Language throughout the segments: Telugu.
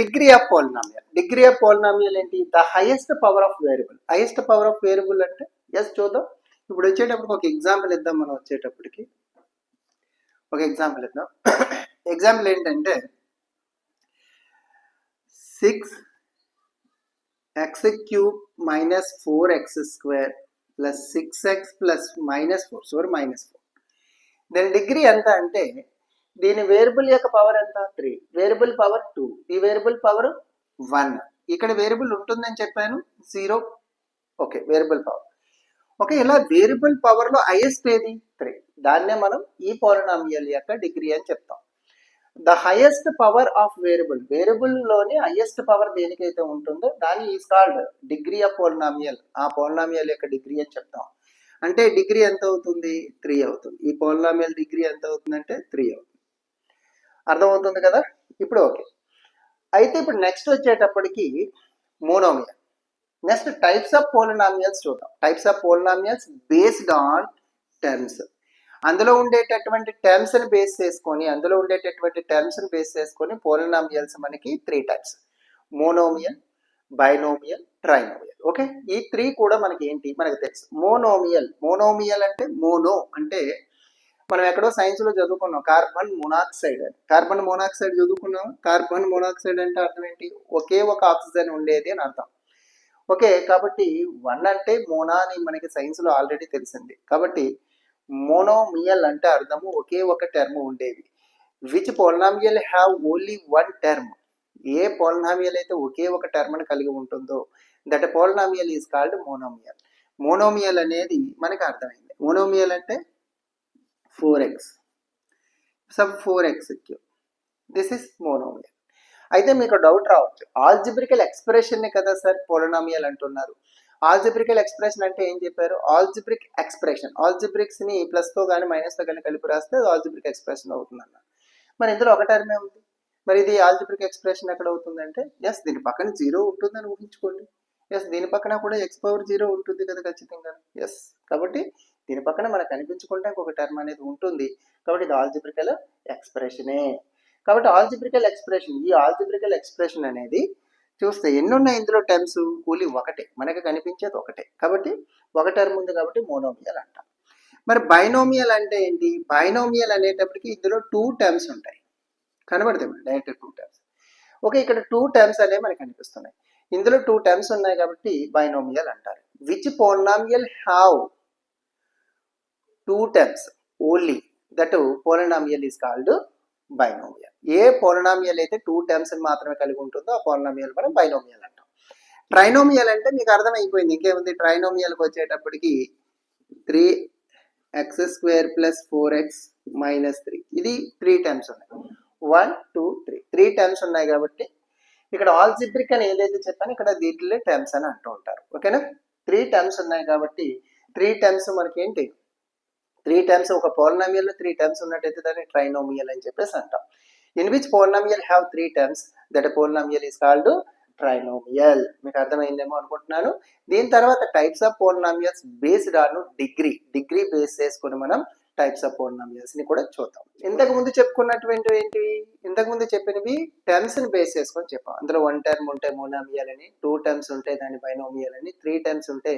Degree of polynomial. Degree of polynomial ఏంటి? The highest power of variable. Highest power of variable అంటే ఎస్ చూద్దాం. ఇప్పుడు వచ్చేటప్పుడు ఒక ఎగ్జాంపుల్ ఇద్దాం మనం వచ్చేటప్పటికి. ఒక ఎగ్జాంపుల్ ఇద్దాం. ఎగ్జాంపుల్ ఏంటంటే six x cube minus four x square plus six x plus minus four sorry minus four దాని డిగ్రీ ఎంత అంటే దీని వేరియబుల్ యొక్క పవర్ ఎంత? త్రీ. Variable power two. ఈ వేరియబుల్ పవర్ వన్. ఇక్కడ వేరియబుల్ ఉంటుందని చెప్పాను. Zero. Okay variable power. Okay ఇలా వేరియబుల్ పవర్లో హైయెస్ట్ ఏది? త్రీ. దాన్నే మనం ఈ పోలనామియల్ యొక్క డిగ్రీ అని చెప్తాం. The highest power of variable వేరియబుల్లోని highest power దేనికైతే ఉంటుందో దాని is called degree of polynomial ఆ పోలనామియల్ యొక్క డిగ్రీ అని చెప్తాం. అంటే డిగ్రీ ఎంత అవుతుంది? త్రీ అవుతుంది. ఈ పోలనామియల్ డిగ్రీ ఎంత అవుతుందంటే త్రీ అవుతుంది. అర్థమవుతుంది కదా? ఇప్పుడు ఓకే. అయితే ఇప్పుడు నెక్స్ట్ వచ్చేటప్పటికి monomial next types of polynomials చూద్దాం. Types of polynomials based on terms అందులో ఉండేటటువంటి టర్మ్స్ని బేస్ చేసుకొని అందులో ఉండేటటువంటి టర్మ్స్ని బేస్ చేసుకొని పోలినామియల్స్ మనకి three types monomial binomial trinomial okay? ఈ త్రీ కూడా మనకి ఏంటి? మనకు తెలుసు. మోనోమియల్ మోనోమియల్ అంటే మోనో అంటే మనం ఎక్కడో సైన్స్లో చదువుకున్నాం. కార్బన్ మోనాక్సైడ్ కార్బన్ మోనాక్సైడ్ చదువుకున్నాం కార్బన్ మోనాక్సైడ్ అంటే అర్థం ఏంటి? ఒకే ఒక ఆక్సిజన్ ఉండేది అని అర్థం. ఓకే కాబట్టి వన్ అంటే మోనా అని మనకి సైన్స్లో ఆల్రెడీ తెలిసింది. కాబట్టి మోనోమియల్ అంటే అర్థము ఒకే ఒక టర్మ్ ఉండేవి which polynomial have only one term A polynomial అయితే ఒకే ఒక టర్మ్ని కలిగి ఉంటుందో that polynomial is called monomial monomial అనేది మనకి అర్థమైంది. మోనోమియల్ అంటే four x. Sub four x cube this is monomial అయితే మీకు డౌట్ రావచ్చు. ఆల్జిబ్రికల్ ఎక్స్ప్రెషన్ని కదా సార్ పోలనామియల్ అంటున్నారు. ఆల్జిబ్రికల్ ఎక్స్ప్రెషన్ అంటే ఏం చెప్పారు? ఆల్జిబ్రిక్ ఎక్స్ప్రెషన్ ఆల్జిబ్రిక్స్ని ప్లస్తో కానీ మైనస్తో కానీ కలిపి రాస్తే అది ఆల్జిబ్రిక్ ఎక్స్ప్రెషన్ అవుతుంది అన్న మరి ఇందులో ఒక టర్మే ఉంది? మరి ఇది ఆల్జిబ్రిక్ ఎక్స్ప్రెషన్ ఎక్కడ అవుతుందంటే ఎస్ దీని పక్కన జీరో ఉంటుందని ఊహించుకోండి. ఎస్ దీని పక్కన కూడా ఎక్స్ పవర్ జీరో ఉంటుంది కదా ఖచ్చితంగా ఎస్ కాబట్టి దీని పక్కన మనకు కనిపించుకుంటే ఒక టర్మ్ అనేది ఉంటుంది. కాబట్టి ఇది ఆల్జిబ్రికల్ ఎక్స్ప్రెషనే కాబట్టి ఆల్జిబ్రికల్ ఎక్స్ప్రెషన్ ఈ ఆల్జిబ్రికల్ ఎక్స్ప్రెషన్ అనేది చూస్తే ఎన్ని ఉన్నాయి ఇందులో టర్మ్స్ కూలీ ఒకటే. మనకి కనిపించేది ఒకటే. కాబట్టి ఒక టర్మ్ ఉంది కాబట్టి మోనోమియల్ అంటాం. మరి బైనోమియల్ అంటే ఏంటి? బైనోమియల్ అనేటప్పటికి ఇందులో టూ టర్మ్స్ ఉంటాయి. కనబడతాయి డైరెక్ట్ టూ టర్మ్స్ ఓకే ఇక్కడ టూ టర్మ్స్ అనేవి మనకి కనిపిస్తున్నాయి. ఇందులో టూ టర్మ్స్ ఉన్నాయి కాబట్టి బైనోమియల్ అంటారు. Which polynomial have two terms only that polynomial is called binomial A polynomial అయితే టూ టర్మ్స్ మాత్రమే కలిగి ఉంటుందో ఆ పోలనామియల్ మనం బైనోమియల్ అంటాం. ట్రైనోమియల్ అంటే మీకు అర్థమైపోయింది. ఇంకేముంది? ట్రైనోమియల్కి వచ్చేటప్పటికి three x square plus four x minus three ఇది త్రీ టర్మ్స్ ఉన్నాయి. One two three three terms ఉన్నాయి కాబట్టి ఇక్కడ ఆల్జిబ్రిక్ అని ఏదైతే చెప్పానో ఇక్కడ దీంట్లో టర్మ్స్ అని అంటూ ఉంటారు. ఓకేనా త్రీ టర్మ్స్ ఉన్నాయి కాబట్టి త్రీ టర్మ్స్ మనకి ఏంటి త్రీ టర్మ్స్ ఒక పోలనామియల్ త్రీ టర్మ్స్ ఉన్నట్టయితే దాన్ని ట్రైనోమియల్ అని చెప్పేసి అంటాం. In which polynomial have three terms that polynomial is called trinomial మీకు అర్థమైందేమో అనుకుంటున్నాను. దీని తర్వాత types of polynomials based on degree degree base చేసుకుని మనం టైప్స్ ఆఫ్ పోలనామియల్స్ని కూడా చూద్దాం. ఇంతకు ముందు చెప్పుకున్నటువంటి ఏంటివి ఇంతకు ముందు చెప్పినవి టర్మ్స్ని బేస్ చేసుకొని చెప్పాం. అందులో వన్ టర్మ్ ఉంటే మోనామియల్ అని టూ టర్మ్స్ ఉంటే దాని బైనోమియల్ అని త్రీ టర్మ్స్ ఉంటే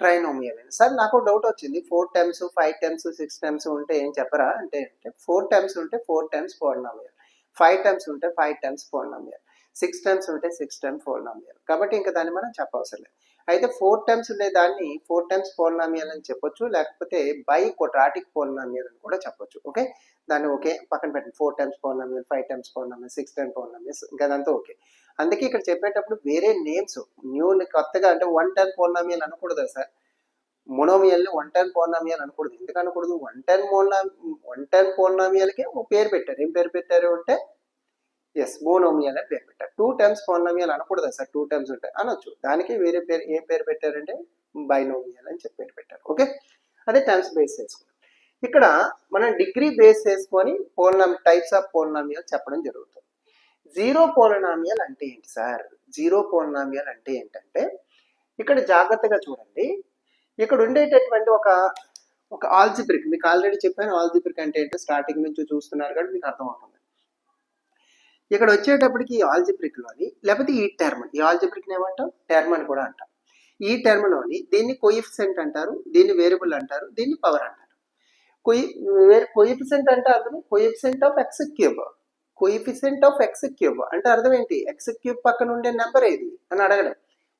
ట్రైనోమియల్ అని సార్ నాకు డౌట్ వచ్చింది. Four times five times six times ఉంటే ఏం చెప్పరా? అంటే ఫోర్ టైమ్స్ ఉంటే four times polynomial five times ఉంటే five times polynomial six times ఉంటే సిక్స్ టైమ్స్ పోలినామియల్ కాబట్టి ఇంకా దాన్ని మనం చెప్పవసరం లేదు. అయితే ఫోర్ టైమ్స్ ఉండే దాన్ని ఫోర్ టైమ్స్ పోలినామియల్ అని చెప్పొచ్చు లేకపోతే బై కొట్రాటిక్ పోలినామియల్ అని కూడా చెప్పొచ్చు. ఓకే దాన్ని ఓకే పక్కన పెట్టండి. Four times polynomial five times polynomial six times polynomial ఇంకా అదంతా ఓకే. అందుకే ఇక్కడ చెప్పేటప్పుడు వేరే నేమ్స్ న్యూ కొత్తగా అంటే వన్ టైం పోలినామియల్ అనకూడదు సార్. మొనోమియల్ని వన్ టైం పోలినామియల్ అనకూడదు. ఎందుకు అనకూడదు? One time mono one time పోలినామియల్కి ఒక పేరు పెట్టారు. ఏం పేరు పెట్టారు అంటే? ఎస్ మోనోమియల్ అని పేరు పెట్టారు. టూ టైమ్స్ పోలినామియల్ అనకూడదు సార్. టూ టైమ్స్ ఉంటాయి అనొచ్చు. దానికి వేరే పేరు ఏం పేరు పెట్టారంటే? బైనోమియల్ అని చెప్పి పేరు పెట్టారు. ఓకే అదే టైమ్స్ బేస్ చేసుకున్నాం ఇక్కడ మనం డిగ్రీ బేస్ చేసుకొని పోలనామి టైప్స్ ఆఫ్ పోలనామియల్ చెప్పడం జరుగుతుంది. జీరో పోలనామియల్ అంటే ఏంటి సార్? జీరో పోలనామియల్ అంటే ఏంటంటే ఇక్కడ జాగ్రత్తగా చూడండి. ఇక్కడ ఉండేటటువంటి ఒక ఒక ఆల్జిబ్రిక్ మీకు ఆల్రెడీ చెప్పాను ఆల్జిబ్రిక్ అంటే ఏంటో స్టార్టింగ్ నుంచి చూస్తున్నారు కాబట్టి మీకు అర్థమవుతుంది. ఇక్కడ వచ్చేటప్పటికి ఈ ఆల్జిబ్రిక్లోని లేకపోతే ఈ టర్మ్ ఈ ఆల్జిబ్రిక్ ఏమంటాం? టర్మ్ అని కూడా అంటాం. ఈ టర్మ్లోని దీన్ని కోయిఫిసెంట్ అంటారు దీన్ని వేరియబుల్ అంటారు దీన్ని పవర్ అంటారు. కొయి కోయిఫిసెంట్ అంటే అర్థం coefficient of x cube. Coefficient of x cube అంటే అర్థం ఏంటి? ఎక్స్ క్యూబ్ పక్కన ఉండే నెంబర్ ఏది? అని అడగడం.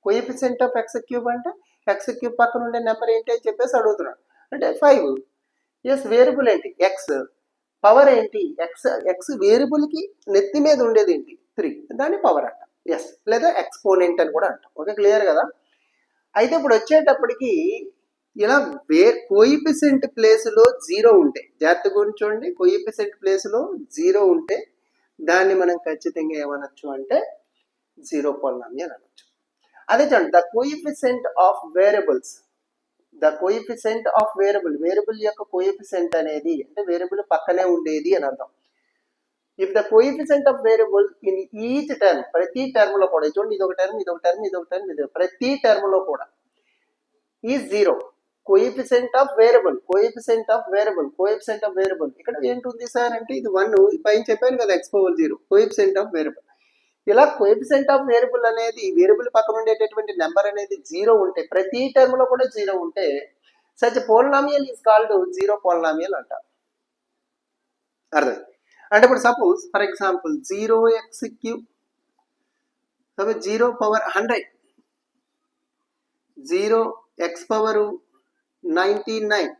కోయిఫిసెంట్ ఆఫ్ ఎక్స్ క్యూబ్ అంటే ఎక్స్ క్యూబ్ పక్కన ఉండే నెంబర్ ఏంటి అని చెప్పేసి అడుగుతున్నాడు. అంటే ఫైవ్ ఎస్ వేరియబుల్ ఏంటి? ఎక్స్ పవర్ ఏంటి? ఎక్స్ ఎక్స్ వేరియబుల్కి నెత్తి మీద ఉండేది ఏంటి? త్రీ దాన్ని పవర్ అంట. ఎస్ లేదా ఎక్స్పోనెంట్ అని కూడా అంటాం. ఓకే క్లియర్ కదా? అయితే ఇప్పుడు వచ్చేటప్పటికి ఇలా వే కోయిపిసెంట్ ప్లేస్లో జీరో ఉంటే జాగ్రత్త గురించి చూడండి కోయిపిసెంట్ ప్లేస్లో జీరో ఉంటే దాన్ని మనం ఖచ్చితంగా ఏమనొచ్చు అంటే జీరో పొల్నామి అని అనొచ్చు. అదే చూడండి the coefficient of variables the coefficient of variable variable యొక్క కోయిఫిసెంట్ అనేది అంటే వేరియబుల్ పక్కనే ఉండేది అని అర్థం. If the coefficient of variable in each term ప్రతి టర్మ్లో కూడా చూడండి ఇది ఒక టర్మ్ ఇది ఒక టర్మ్ ఇది ఒక టర్మ్ ఇది ప్రతి టర్మ్లో కూడా ఈ zero coefficient of variable coefficient of variable coefficient of variable ఇక్కడ ఏంటుంది సార్ అంటే ఇది వన్ పైన చెప్పాను కదా ఎక్స్పోవల్ జీరో కోయిఫిసెంట్ ఆఫ్ వేరబుల్ ఇలా కోఎఫిషియంట్ ఆఫ్ వేరబుల్ అనేది వేరబుల్ పక్కన ఉండేటటువంటి నెంబర్ అనేది జీరో ఉంటే ప్రతి టర్మ్లో కూడా జీరో ఉంటే such polynomial is called zero polynomial అంటారు అర్థం అంటే ఇప్పుడు suppose for example zero x cube suppose zero power hundred zero x power ninety nine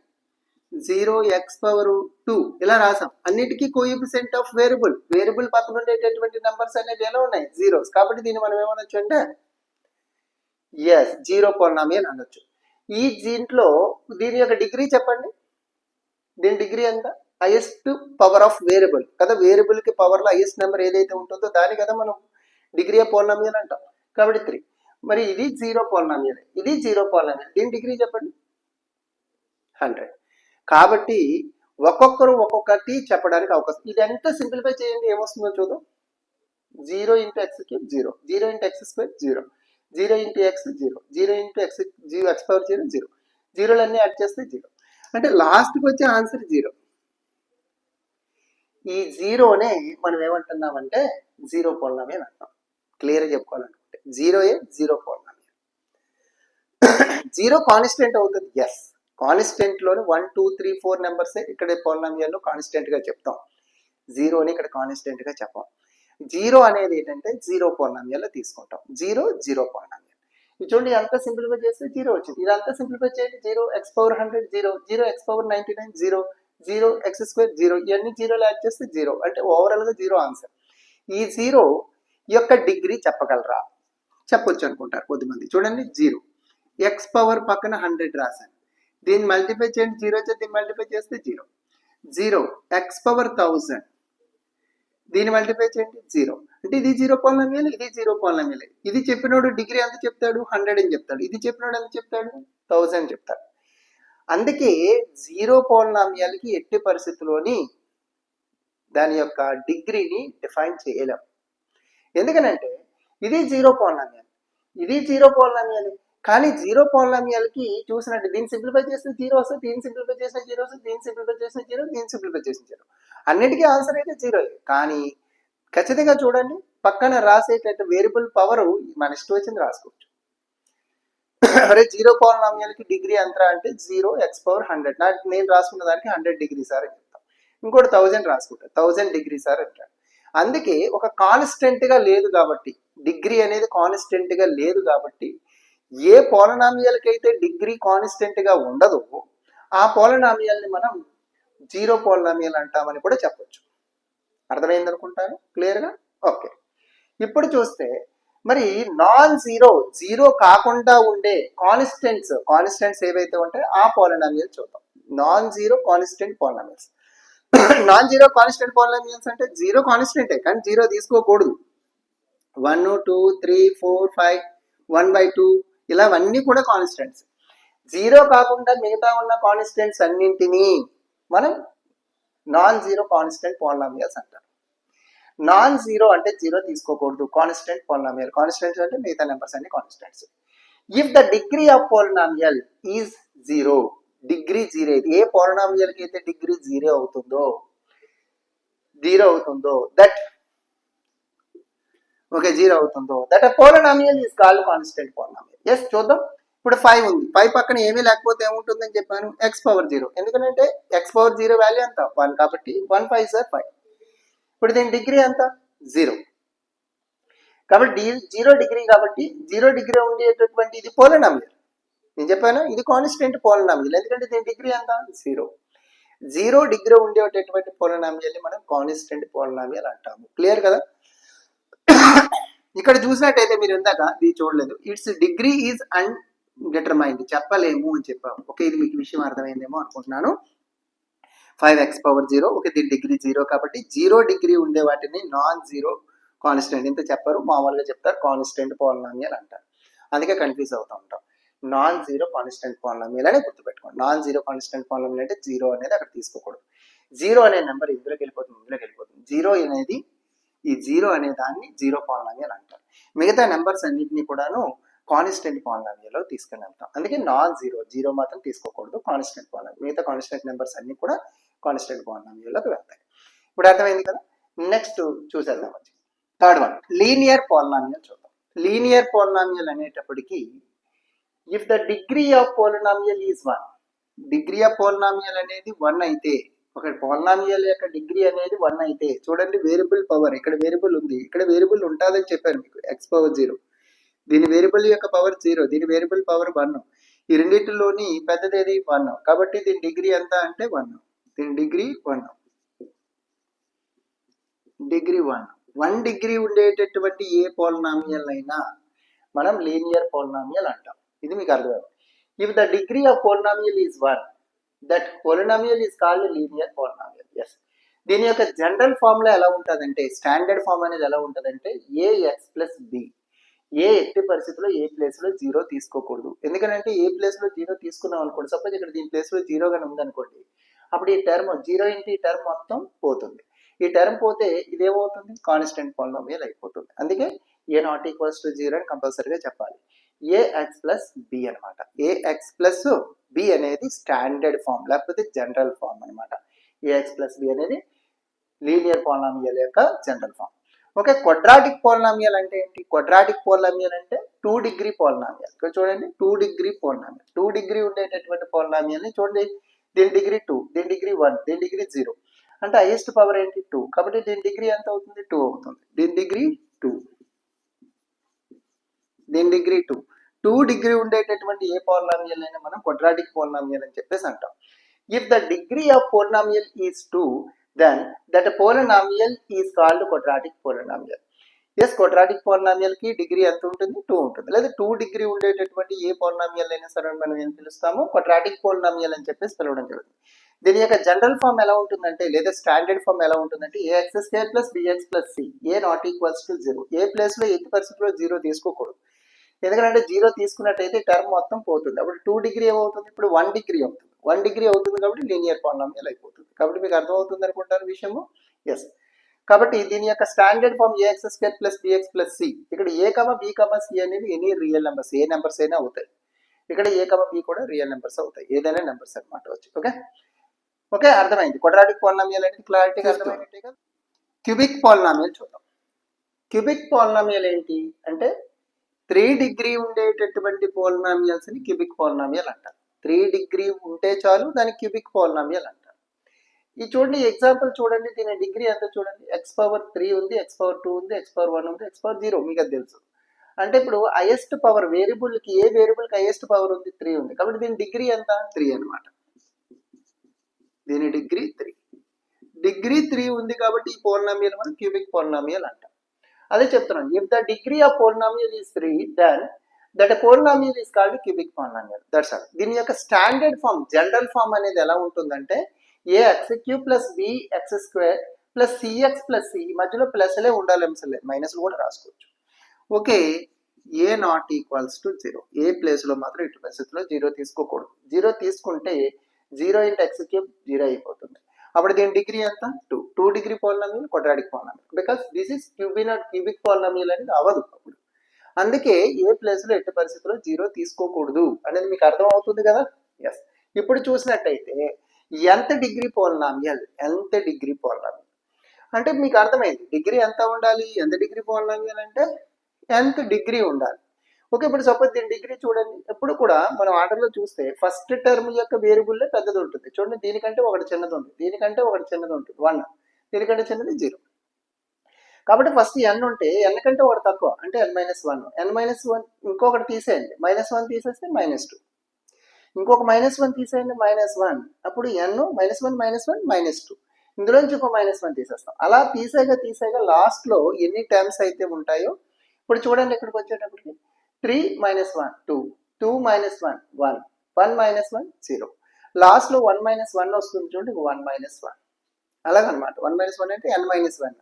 zero x power two. ఇలా రాసాం. అన్నిటికీ కోఎఫిషియంట్ ఆఫ్ వేరియబుల్ వేరియబుల్ పక్కన ఉండేటటువంటి నెంబర్స్ అనేవి ఎలా ఉన్నాయి? జీరోస్ కాబట్టి దీన్ని మనం ఏమనొచ్చు అంటే ఎస్ జీరో పొన్నామి అని అనొచ్చు. ఈ దీంట్లో దీని యొక్క డిగ్రీ చెప్పండి. దీని డిగ్రీ ఎంత? హైయెస్ట్ పవర్ ఆఫ్ వేరియబుల్ కదా వేరియబుల్కి కి పవర్ హైయెస్ట్ నెంబర్ ఏదైతే ఉంటుందో దాని కదా మనం డిగ్రీ పౌర్ణమి అని అంటాం. కాబట్టి త్రీ మరి ఇది జీరో పౌర్ణమి ఇది జీరో పౌర్ణమి దీని డిగ్రీ చెప్పండి. హండ్రెడ్. కాబట్టి ఒక్కొక్కరు ఒక్కొక్కటి చెప్పడానికి అవకాశం. ఇది ఎంత సింప్లిఫై చేయండి ఏమొస్తుందో చూద్దాం. Zero into x cube zero. Zero into x square zero. Zero into x zero. Zero into x zero x power zero zero. జీరోలు అన్నీ యాడ్ చేస్తే జీరో. అంటే లాస్ట్కి వచ్చే ఆన్సర్ జీరో. ఈ జీరోనే మనం ఏమంటున్నామంటే జీరో పోలనామే అని అంటాం క్లియర్గా చెప్పుకోవాలనుకుంటే జీరోయే జీరో పోలనామే. జీరో కాన్స్టెంట్ అవుతుంది. ఎస్. కాన్స్టెంట్లోని వన్ టూ త్రీ ఫోర్ నెంబర్సే ఇక్కడ పోలనామియల్లో కాన్స్టెంట్గా చెప్తాం. జీరోని ఇక్కడ కాన్స్టెంట్గా చెప్పాం. జీరో అనేది ఏంటంటే జీరో పోలనామియల్లో తీసుకుంటాం. జీరో జీరో పోలనామియల్ ఇది చూడండి అంతా సింప్లిఫై చేస్తే జీరో వచ్చింది. ఇదంతా సింప్లిఫై చేయండి. Zero x power hundred zero zero x power ninety nine zero zero x square zero ఇవన్నీ జీరోలు యాడ్ చేస్తే జీరో అంటే ఓవరాల్గా జీరో ఆన్సర్ ఈ జీరో యొక్క డిగ్రీ చెప్పగలరా? చెప్పొచ్చు అనుకుంటారు కొద్దిమంది. చూడండి జీరో ఎక్స్ పవర్ పక్కన హండ్రెడ్ రాశాను. దీన్ని మల్టిప్లై చేయండి జీరో చేసి దీన్ని మల్టిప్లై చేస్తే zero. Zero x power thousand దీన్ని మల్టిప్లై చేయండి జీరో. అంటే ఇది జీరో పాలనమీలు ఇది జీరో పాలనమీలే. ఇది చెప్పినోడు డిగ్రీ ఎంత చెప్తాడు? హండ్రెడ్ అని చెప్తాడు. ఇది చెప్పినోడు ఎంత చెప్తాడు? థౌజండ్ చెప్తాడు. అందుకే జీరో పౌర్ణామ్యాలకి ఎట్టి పరిస్థితుల్లోని దాని యొక్క డిగ్రీని డిఫైన్ చేయలేం. ఎందుకనంటే ఇది జీరో పౌర్ణామ్యాలు ఇది జీరో పౌర్ణామ్యాలు కానీ జీరో పాలనామియల్కి చూసినట్టు దీన్ని సింప్లిఫై చేసిన జీరో వస్తుంది దీన్ని సింప్లిఫై చేసిన జీరో వస్తుంది దీన్ని సింప్లిఫై చేసిన జీరో దీన్ని సింప్లిఫై చేసిన జీరో. అన్నిటికీ ఆన్సర్ అయితే జీరో కానీ ఖచ్చితంగా చూడండి పక్కన రాసేటట్టు వేరియబుల్ పవర్ మన ఇష్టం వచ్చింది రాసుకోవచ్చు. అరే జీరో పాలనామియల్కి డిగ్రీ ఎంత అంటే జీరో ఎక్స్ పవర్ హండ్రెడ్. నాకు నేను రాసుకున్న దానికి హండ్రెడ్ డిగ్రీ సార్ అని చెప్తాం. ఇంకోటి థౌజండ్ రాసుకుంటాను థౌజండ్ డిగ్రీ సార్ అంటాడు. అందుకే ఒక కాన్స్టెంట్గా లేదు కాబట్టి డిగ్రీ అనేది కాన్స్టెంట్గా లేదు కాబట్టి ఏ పోలనామియల్కి డిగ్రీ కాన్స్టెంట్గా ఉండదో ఆ పోలనామియల్ని మనం జీరో పోలనామియల్ అంటామని కూడా చెప్పొచ్చు. అర్థమైంది అనుకుంటాను క్లియర్గా? ఓకే. ఇప్పుడు చూస్తే మరి నాన్ జీరో జీరో కాకుండా ఉండే కాన్స్టెంట్స్ కాన్స్టెంట్స్ ఏవైతే ఉంటాయో ఆ పోలనామియల్ చూద్దాం. Non zero constant polynomials. Non zero constant polynomials అంటే జీరో కాన్స్టెంటే కానీ జీరో తీసుకోకూడదు. One two three four five one by two ఇలా అవన్నీ కూడా కాన్స్టెంట్స్ జీరో కాకుండా మిగతా ఉన్న కాన్స్టెంట్స్ అన్నింటినీ మనం నాన్ జీరో కాన్స్టెంట్ పోలనామియల్స్ అంటారు నాన్ జీరో అంటే జీరో తీసుకోకూడదు. కాన్స్టెంట్ పోలనామియల్ కాన్స్టెంట్స్ అంటే మిగతా నెంబర్స్ అన్ని constants if the degree of polynomial is zero degree zero ఏ పోలనామియల్కి అయితే డిగ్రీ జీరో అవుతుందో జీరో అవుతుందో దట్ ఓకే జీరో అవుతుందో. That polynomial is called constant polynomial yes చూద్దాం. ఇప్పుడు ఫైవ్ ఉంది. ఫైవ్ పక్కన ఏమీ లేకపోతే ఏముంటుందని చెప్పాను? ఎక్స్ పవర్ జీరో ఎందుకంటే ఎక్స్ పవర్ జీరో వాల్యూ ఎంత? వన్ కాబట్టి వన్ ఫైవ్ సార్ ఫైవ్ ఇప్పుడు దీని డిగ్రీ ఎంత? జీరో కాబట్టి జీరో డిగ్రీ కాబట్టి జీరో డిగ్రీ ఉండేటటువంటి ఇది పోలనామియల్ నేను చెప్పాను ఇది కాన్స్టెంట్ పోలనామియల్ ఎందుకంటే దీని డిగ్రీ ఎంత? జీరో జీరో డిగ్రీ ఉండేటటువంటి పోలనామియల్ని మనం కాన్స్టెంట్ పోలనామియల్ అంటాము. క్లియర్ కదా? ఇక్కడ చూసినట్టయితే మీరు ఇందాక ఇది చూడలేదు. It's degree is undetermined చెప్పలేము అని చెప్పాము ఓకే ఇది మీకు విషయం అర్థమైందేమో అనుకుంటున్నాను. Five x power zero okay దీని డిగ్రీ జీరో కాబట్టి జీరో డిగ్రీ ఉండే వాటిని నాన్ జీరో కాన్స్టెంట్ ఇంత చెప్పారు మామూలుగా చెప్తారు కాన్స్టెంట్ పోలనామియల్ అంటారు. అందుకే కన్ఫ్యూజ్ అవుతూ ఉంటాం. నాన్ జీరో కాన్స్టెంట్ పోలనామియల్ అని గుర్తుపెట్టుకోండి. నాన్ జీరో కాన్స్టెంట్ పోలనామియల్ అంటే జీరో అనేది అక్కడ తీసుకోకూడదు. జీరో అనే నెంబర్ ఇందులోకి వెళ్ళిపోతుంది ఇందులోకి వెళ్ళిపోతుంది. జీరో అనేది ఈ జీరో అనే దాన్ని జీరో పాలనామియల్ అంటారు. మిగతా నెంబర్స్ అన్నింటినీ కూడాను కాన్స్టెంట్ పాలనామియల్లో తీసుకుని వెళ్తాం. అందుకే నాన్ జీరో జీరో మాత్రం తీసుకోకూడదు కాన్స్టెంట్ పాలనామి మిగతా కాన్స్టెంట్ నెంబర్స్ అన్ని కూడా కాన్స్టెంట్ పాలనామియల్లోకి వెళ్తాయి. ఇప్పుడు అర్థమైంది కదా? నెక్స్ట్ చూసేద్దాం వచ్చి థర్డ్ వన్ లీనియర్ పాలనామియల్ చూద్దాం. లీనియర్ పాలనామియల్ అనేటప్పటికీ if the degree of polynomial is one degree of polynomial అనేది వన్ అయితే ఒక పోలినామియల్ యొక్క డిగ్రీ అనేది వన్ అయితే. చూడండి వేరియబుల్ పవర్ ఇక్కడ వేరియబుల్ ఉంది. ఇక్కడ వేరియబుల్ ఉంటుందని చెప్పాను మీకు. ఎక్స్ పవర్ జీరో దీని వేరియబుల్ యొక్క పవర్ జీరో దీని వేరియబుల్ పవర్ వన్ ఈ రెండింటిలోని పెద్దది ఏది వన్ కాబట్టి దీని డిగ్రీ ఎంత అంటే వన్ దీని degree one degree one one degree ఉండేటటువంటి ఏ పోలనామియల్ అయినా మనం లీనియర్ పోలనామియల్ అంటాం. ఇది మీకు అర్థం if the degree of polynomial is one that polynomial is called linear polynomial yes దీని యొక్క జనరల్ ఫార్ములా ఎలా ఉంటుందంటే స్టాండర్డ్ ఫార్మ్ అనేది ఎలా ఉంటుందంటే a x plus b a ఎట్టి పరిస్థితిలో ఏ ప్లేస్లో జీరో తీసుకోకూడదు. ఎందుకంటే ఏ ప్లేస్లో జీరో తీసుకున్నాం అనుకోండి సపోజ్ ఇక్కడ దీని ప్లేస్లో జీరోగానే జీరో ఉందనుకోండి అప్పుడు ఈ టర్మ్ జీరో ఇంటి ఈ టర్మ్ మొత్తం పోతుంది. ఈ టర్మ్ పోతే ఇదేమవుతుంది? కాన్స్టెంట్ పాలినామియల్ అయిపోతుంది. అందుకే a not equals to zero అని కంపల్సరీగా చెప్పాలి. ఏఎక్స్ ప్లస్ బి అనమాట ఏఎక్స్ ప్లస్ బి అనేది స్టాండర్డ్ ఫామ్ లేకపోతే జనరల్ ఫామ్ అనమాట ఏఎక్స్ ప్లస్ బి అనేది లీనియర్ పోలామియల్ యొక్క general form okay quadratic polynomial అంటే ఏంటి? క్వడ్రాటిక్ పోలనామియల్ అంటే టూ డిగ్రీ పోలనామియల్ ఇక్కడ చూడండి two degree polynomial two degree ఉండేటటువంటి పోలనామియల్ని చూడండి. దీని డిగ్రీ టూ దీని డిగ్రీ వన్ దీని డిగ్రీ జీరో అంటే హైయెస్ట్ పవర్ ఏంటి? టూ కాబట్టి దీని డిగ్రీ ఎంత అవుతుంది? టూ అవుతుంది. దీని డిగ్రీ టూ దీని డిగ్రీ టూ. టూ డిగ్రీ ఉండేటటువంటి ఏ పోలినామియల్ అయినా మనం క్వడ్రాటిక్ పోలినామియల్ అని చెప్పేసి అంటాం. If the degree of polynomial is two then that polynomial is called quadratic polynomial yes quadratic పోలినామియల్కి degree ఎంత ఉంటుంది? టూ ఉంటుంది. లేదా టూ డిగ్రీ ఉండేటటువంటి ఏ పోలినామియల్ అయినా సరే మనం ఏం పిలుస్తామో? క్వడ్రాటిక్ పోలినామియల్ అని చెప్పేసి పిలవడం జరుగుతుంది. దీని యొక్క జనరల్ ఫామ్ ఎలా ఉంటుందంటే లేదా స్టాండర్డ్ ఫామ్ ఎలా ఉంటుందంటే a x square plus b x plus c a not equals to zero a ప్లేస్లో ఎట్టి పరిస్థితిలో జీరో తీసుకోకూడదు. ఎందుకంటే జీరో తీసుకున్నట్టయితే టర్మ్ మొత్తం పోతుంది. అప్పుడు టూ డిగ్రీ ఏమవుతుంది? ఇప్పుడు వన్ డిగ్రీ అవుతుంది. వన్ డిగ్రీ అవుతుంది కాబట్టి లీనియర్ పాలినామియల్ అయిపోతుంది. కాబట్టి మీకు అర్థమవుతుంది అనుకుంటారు విషయము? ఎస్ కాబట్టి దీని యొక్క standard form a x square plus b x plus c. ఇక్కడ a comma b comma c అనేది any real numbers. A numbers అయినా అవుతాయి. ఇక్కడ ఏ కమ బి కూడా రియల్ నెంబర్స్ అవుతాయి. ఏదైనా నెంబర్స్ అనమాట వచ్చి. ఓకే? ఓకే అర్థమైంది. క్వడ్రాటిక్ పాలినామియల్ అనేది క్లారిటీగా అర్థమైనట్టుగా? క్యూబిక్ పాలినామియల్ చూద్దాం. క్యూబిక్ పాలినామియల్ ఏంటి? అంటే త్రీ డిగ్రీ ఉండేటటువంటి పోలినామియల్స్ని క్యూబిక్ పోలినామియల్ అంటారు. త్రీ డిగ్రీ ఉంటే చాలు దాని క్యూబిక్ పోలినామియల్ అంటారు. ఈ చూడండి ఎగ్జాంపుల్ చూడండి దీని డిగ్రీ ఎంత చూడండి? ఎక్స్ పవర్ త్రీ ఉంది ఎక్స్ పవర్ టూ ఉంది ఎక్స్ పవర్ వన్ ఉంది ఎక్స్ పవర్ జీరో మీకు అది తెలుసు. అంటే ఇప్పుడు హైయెస్ట్ పవర్ వేరియబుల్కి ఏ వేరియబుల్కి హైయెస్ట్ పవర్ ఉంది? త్రీ ఉంది. కాబట్టి దీని డిగ్రీ ఎంత? త్రీ అన్నమాట. దీని డిగ్రీ త్రీ డిగ్రీ త్రీ ఉంది కాబట్టి ఈ పోలినామియల్ మనం క్యూబిక్ పోలినామియల్ అంటాం. అదే చెప్తున్నాను. If the degree of polynomial is three then that polynomial is called cubic polynomial that's all దీని యొక్క స్టాండర్డ్ ఫామ్ జనరల్ ఫామ్ అనేది ఎలా ఉంటుందంటే a x cube plus b x square plus c x plus c మధ్యలో ప్లస్లే ఉండాలి అంశలే మైనస్ కూడా రాసుకోవచ్చు. Okay a not equals to zero a ప్లేస్లో మాత్రం ఇటు పరిస్థితిలో జీరో తీసుకోకూడదు. జీరో తీసుకుంటే zero into x cube zero అయిపోతుంది. అప్పుడు దీని డిగ్రీ ఎంత? Two. Two degree polynomial quadratic polynomial. Because this is క్యూబినట్ cubic polynomial అనేది అవ్వదు అప్పుడు. అందుకే ఏ ప్లేస్లో ఎట్టి పరిస్థితుల్లో జీరో తీసుకోకూడదు అనేది మీకు అర్థం అవుతుంది కదా? ఎస్ ఇప్పుడు చూసినట్టయితే ఎంత డిగ్రీ పోలినామియల్ ఎంత డిగ్రీ పోలినామియల్? అంటే మీకు అర్థమైంది డిగ్రీ ఎంత ఉండాలి? ఎంత డిగ్రీ పోలామియల్ అంటే ఎంత డిగ్రీ ఉండాలి? ఓకే ఇప్పుడు సపోజ్ దీని డిగ్రీ చూడండి. ఎప్పుడు కూడా మనం ఆర్డర్లో చూస్తే ఫస్ట్ టర్మ్ యొక్క వేరియబుల్లే పెద్దది ఉంటుంది. చూడండి దీనికంటే ఒకటి చిన్నది ఉంటుంది దీనికంటే ఒకటి చిన్నది ఉంటుంది. వన్. దీనికంటే చిన్నది జీరో. కాబట్టి ఫస్ట్ ఎన్ ఉంటే ఎన్ కంటే ఒకటి తక్కువ. అంటే n minus one n minus one ఇంకొకటి తీసేయండి. మైనస్ వన్ తీసేస్తే మైనస్ టూ ఇంకొక మైనస్ వన్ తీసేయండి మైనస్ వన్ అప్పుడు n minus one minus one minus two ఇందులోంచి ఇంకో మైనస్ వన్ తీసేస్తాం. అలా తీసేగా తీసేగా లాస్ట్లో ఎన్ని టర్మ్స్ అయితే ఉంటాయో ఇప్పుడు చూడండి ఇక్కడికి వచ్చేటప్పటికి. Three minus one two two minus one one one minus one zero లాస్ట్లో వన్ మైనస్ వన్ వస్తుంది చూడండి వన్ మైనస్ వన్ అలాగనమాట. వన్ మైనస్ వన్ అంటే n minus one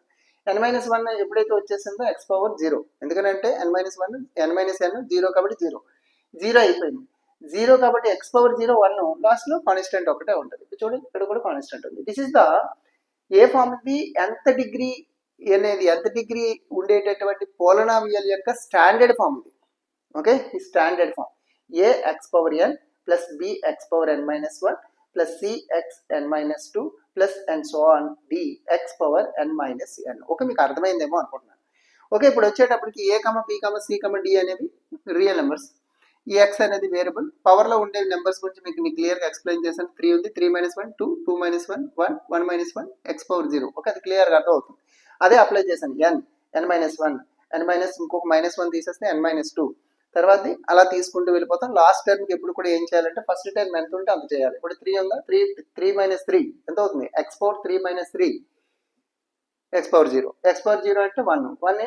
n minus one ఎప్పుడైతే వచ్చేసిందో ఎక్స్ పవర్ జీరో ఎందుకంటే n minus one n minus n zero కాబట్టి జీరో జీరో అయిపోయింది. జీరో కాబట్టి ఎక్స్ పవర్ జీరో వన్ లాస్ట్లో కాన్స్టెంట్ ఒకటే ఉంటుంది. ఇప్పుడు చూడండి ఇక్కడ కూడా కాన్స్టెంట్ ఉంది. This is the a form ఇది ఎంత డిగ్రీ అనేది ఎంత డిగ్రీ ఉండేటటువంటి పోలనామియల్ యొక్క స్టాండర్డ్ ఫామ్ ఇది. ఓకే? ఈ standard form. A x power n plus b x power n minus one plus c x n minus two plus and so on d x power n minus n okay మీకు అర్థమైందేమో అనుకుంటున్నాను. ఓకే ఇప్పుడు వచ్చేటప్పటికి a comma p comma c comma d అనేవి రియల్ నెంబర్స్ ఈ ఎక్స్ అనేది వేరియబుల్ పవర్లో ఉండే నెంబర్స్ గురించి మీకు మీకు క్లియర్గా ఎక్స్ప్లెయిన్ చేశాను. త్రీ ఉంది three minus one two two minus one one one minus one x power zero okay అది క్లియర్గా అర్థం అవుతుంది అదే అప్లై చేశాను. N n minus one n minus ఇంకొక మైనస్ వన్ తీసేస్తే ఎన్ మైనస్ టూ తర్వాత అలా తీసుకుంటూ వెళ్ళిపోతాం. లాస్ట్ టర్మ్కి ఎప్పుడు కూడా ఏం చేయాలంటే ఫస్ట్ టర్మ్ ఎంత ఉంటే అంత చేయాలి. ఇప్పుడు త్రీ ఉందా? త్రీ త్రీ మైనస్ త్రీ ఎంత అవుతుంది? X power three minus three x power zero x power zero అంటే వన్ వన్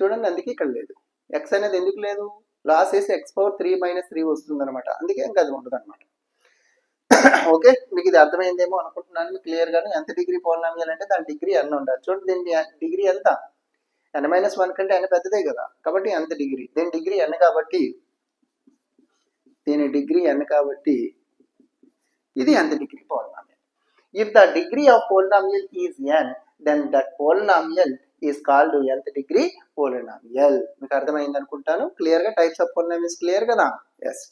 చూడండి అందుకే ఇక్కడ లేదు. ఎక్స్ అనేది ఎందుకు లేదు? లాస్ వేసి x power three minus three వస్తుంది అనమాట అందుకే ఇంకా అది ఉండదు అనమాట ఓకే మీకు ఇది అర్థమైందేమో అనుకుంటున్నాను. మీకు క్లియర్ గానే ఎంత డిగ్రీ పోలినామియల్ దాని డిగ్రీ ఎన్ ఉండాలి. చూడండి దీని డిగ్రీ ఎంత? ఎన్ మైనస్ వన్ కంటే ఎన్ పెద్దదే కదా. కాబట్టి ఎంత డిగ్రీ దీని డిగ్రీ ఎన్ కాబట్టి దీని డిగ్రీ ఎన్ కాబట్టి ఇది ఎంత degree polynomial if the degree of polynomial is n then that polynomial is called ఎంత డిగ్రీ పోలినామియల్ మీకు అర్థమైంది అనుకుంటాను క్లియర్గా టైప్స్ ఆఫ్ పోలినామియల్స్ క్లియర్ కదా? ఎస్